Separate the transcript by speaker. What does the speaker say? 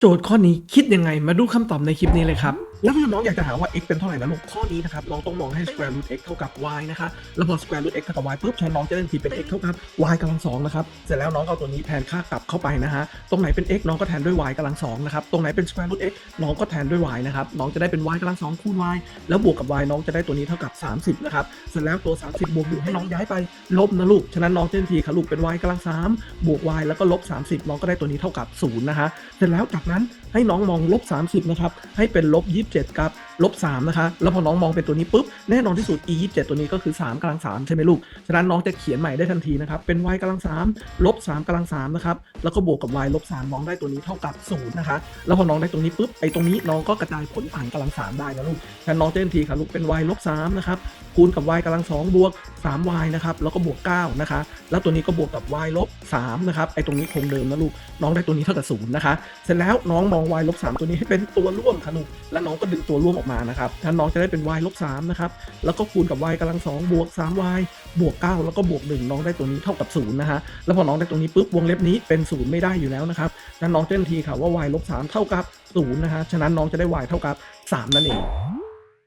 Speaker 1: โจทย์ข้อนี้คิดยังไงมาดูคำตอบในคลิปนี้เลยครับ แล้วถ้าน้องอยากจะหาว่า x เป็นเท่าไหร่นะลูกข้อนี้นะครับน้องต้องมองให้ square root x เท่ากับ y นะคะแล้วพอ square root x เท่ากับ y ปุ๊บใช้น้องจะได้ทีเป็น x เท่ากับ y กำลังสองนะครับเสร็จแล้วน้องเอาตัวนี้แทนค่ากลับเข้าไปนะฮะตรงไหนเป็น x น้องก็แทนด้วย y กำลังสองนะครับตรงไหนเป็น square root x น้องก็แทนด้วย y นะครับน้องจะได้เป็น y กำลังสองคูณ y แล้วบวกกับ y น้องจะได้ตัวนี้เท่ากับ 30นะครับเสร็จแล้วตัว 30 บวกอยู่ให้น้องย้ายไปลบนะลูกฉะนั้นน้องจะได้ทีค่ะลูกเป็น y กำลังสามบวก y แล้วก็ลบ 30 น้องก็ได้ตัวนี้เท่ากับ0นะฮะเสร็จแล้วจากนั้นให้น้องมองลบ 30นะครับให้เป็นลบ27 7 ครับ ลบ3นะคะ แล้วพอน้องมองเป็นตัวนี้ปุ๊บ แน่นอนที่สุด e 27ตัวนี้ก็คือ 3กำลัง3ใช่ไหมลูก ฉะนั้นน้องจะเขียนใหม่ได้ทันทีนะครับ เป็น y กำลัง3ลบ3กำลัง3นะครับ แล้วก็บวกกับ y ลบ3น้องได้ตัวนี้เท่ากับ0นะคะ แล้วพอน้องได้ตรงนี้ปุ๊บ ไอ้ตรงนี้น้องก็กระจายผลผ่านกำลัง3ได้นะลูก ฉะนั้นน้องจะทันทีค่ะลูก เป็น y ลบ3นะครับ คูณกับ y กำลัง2บวก 3y นะครับ แล้วก็บวก9นะคะ แล้วตัวนี้ก็บวกกับ y ลบ3นะครับ ไอ้ตรงนี้คงเดิมนะลูก น้องได้ตัวนี้เท่ากับ0นะคะ เสร็จแล้วน้องมอง y ลบ3ตัวนี้ให้เป็นตัวร่วมค่ะลูกแล้วน้องก็ดึงตัวร่วมออกมานะครับท่านน้องจะได้เป็น y ลบ3นะครับ แล้วก็คูณกับ y กำลัง2บวก 3y บวก 9 แล้วก็บวก 1 น้องได้ตัวนี้เท่ากับ0นะฮะ แล้วพอน้องได้ตรงนี้ปุ๊บวงเล็บนี้เป็น 0 ไม่ได้อยู่แล้วนะครับนั้นน้องเจ้นทีค่ะว่า y ลบ3เท่ากับ0นะฮะ ฉะนั้นน้องจะได้ y เท่ากับ 3 นั่นเอง